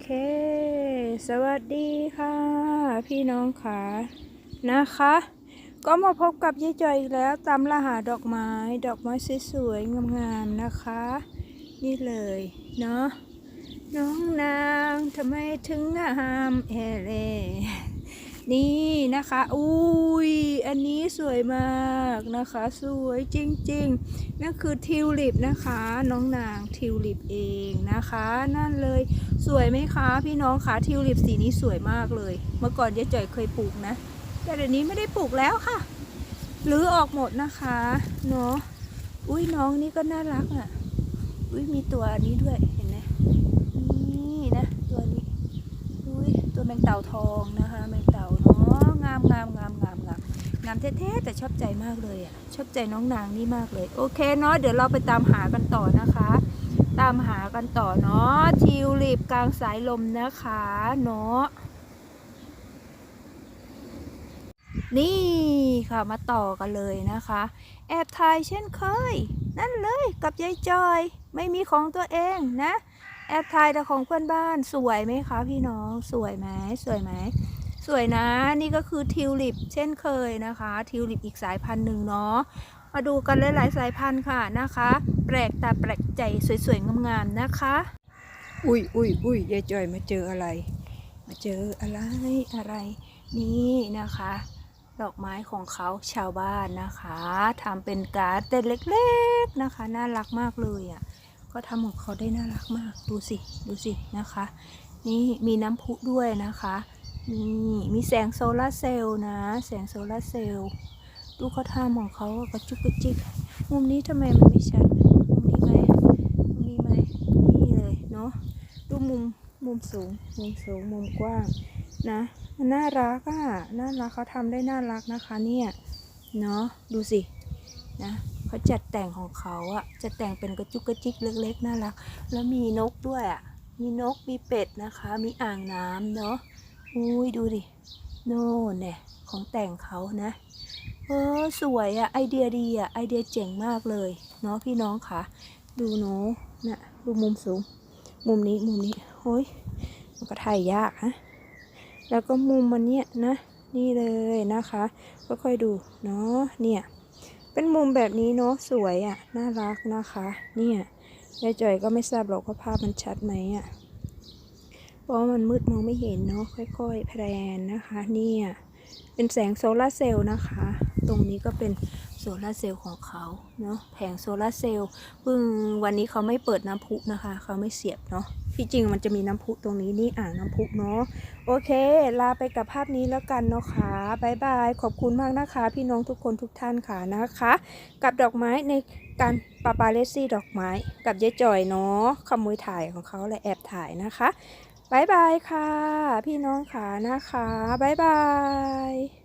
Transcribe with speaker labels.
Speaker 1: เค สวัสดีค่ะ พี่น้องขานะคะ ก็มาพบกับยี่จอยอีกแล้วตามรหาดอกไม้ ดอกไม้สวยๆงามๆนะคะ นี่เลยเนาะน้องนางทำไมถึงงามเอเล่ นี่นะคะ อุ้ย อันนี้สวยมากนะคะ สวยจริงๆ นั่นคือทิวลิปนะคะ น้องนางทิวลิปเองนะคะ นั่นเลย สวยไหมคะ พี่น้องคะทิวลิปสีนี้สวยมากเลย เมื่อก่อนยายจ่อยเคยปลูกนะ แต่เดี๋ยวนี้ไม่ได้ปลูกแล้วค่ะหรือออกหมดนะคะ เนาะ อุ้ยน้องนี่ก็น่ารักอะ อุ้ยมีตัวนี้ด้วย เห็นไหมนี่นะ ตัวนี้ อุ้ยตัวแมงเต่าทองนะคะ แมงเต่าเนาะงามงามงามงามงามงามแท้ๆแต่ชอบใจมากเลยอะชอบใจน้องนางนี่มากเลย โอเคเนาะเดี๋ยวเราไปตามหากันต่อนะคะ ตามหากันต่อเนาะทิวลิปกลางสายลมนะคะเนาะนี่ค่ะมาต่อกันเลยนะคะ แอบถ่ายเช่นเคย นั่นเลยกับยายจอย ไม่มีของตัวเองนะ แอบถ่ายแต่ของเพื่อนบ้านสวยไหมคะพี่น้องสวยไหมสวยไหมสวยนะนี่ก็คือทิวลิปเช่นเคยนะคะ ทิวลิปอีกสายพันธุ์หนึ่งเนาะมาดูกันหลายๆสายพันธุ์ค่ะนะคะ แปลกตาแปลกใจสวยๆงามๆนะคะ อุ้ยอุ้ยอุ้ยยายจอยมาเจออะไร มาเจออะไรอะไร นี่นะคะ ดอกไม้ของเขาชาวบ้านนะคะทำเป็นการ์ดเต็นเล็กๆนะคะ น่ารักมากเลยอะ ก็ทำของเขาได้น่ารักมาก ดูสิ ดูสินะคะ นี่มีน้ำพุด้วยนะคะ นี่มีแสงโซลาร์เซลล์นะ แสงโซลาร์เซลล์ ดูเขาทำของเขากระจุกกระจิก มุมนี้ทำไมมันไม่ชัด มุมนี้ไหมมุมนี้ไหมนี่เลยเนาะ ดูมุม มุมสูง มุมสูง มุมกว้างนะมันน่ารักอะ น่ารักเขาทำได้น่ารักนะคะเนี่ย เนาะ ดูสิ นะ เขาจัดแต่งของเขาอะจะแต่งเป็นกระจุกกระจิกเล็กๆน่ารัก แล้วมีนกด้วยอะมีนกมีเป็ดนะคะ มีอ่างน้ำเนาะอุ้ยดูดิโน่นเนี่ยของแต่งเขานะเออสวยอะไอเดียดีอะไอเดียเจ๋งมากเลยเนาะพี่น้องค่ะ ดูหนูนะดูมุมสูง มุมนี้มุมนี้โอ้ยมันก็ถ่ายยากฮะแล้วก็มุมมันเนี่ยนะ นี่เลยนะคะค่อยๆดูเนาะเนี่ย เป็นมุมแบบนี้เนาะสวยอะ่ะ น่ารักนะคะ เนี่ยยายจ่อยก็ไม่ทราบหรอกว่าภาพมันชัดไหมอะ่ะเพราะมันมืดมองไม่เห็นเนาะค่อยๆ แพรนนะคะ เนี่ยเป็นแสงโซลาร์เซลล์นะคะ ตรงนี้ก็เป็นโซลาร์เซลล์ของเขาเนาะแผงโซลาร์เซลล์เพิ่งวันนี้เขาไม่เปิดน้ำพุนะคะ เขาไม่เสียบเนาะ ที่จริงมันจะมีน้ำพุตรงนี้นี่อ่างน้ำพุเนาะโอเค ลาไปกับภาพนี้แล้วกันเนาะค่ะบายบาย ขอบคุณมากนะคะ พี่น้องทุกคนทุกท่านค่ะนะคะ กับดอกไม้ในการปาปาเลซี่ดอกไม้ กับยายจอยเนาะขโมยถ่ายของเขาและแอบถ่ายนะคะบายบายค่ะ พี่น้องค่ะนะคะบายบาย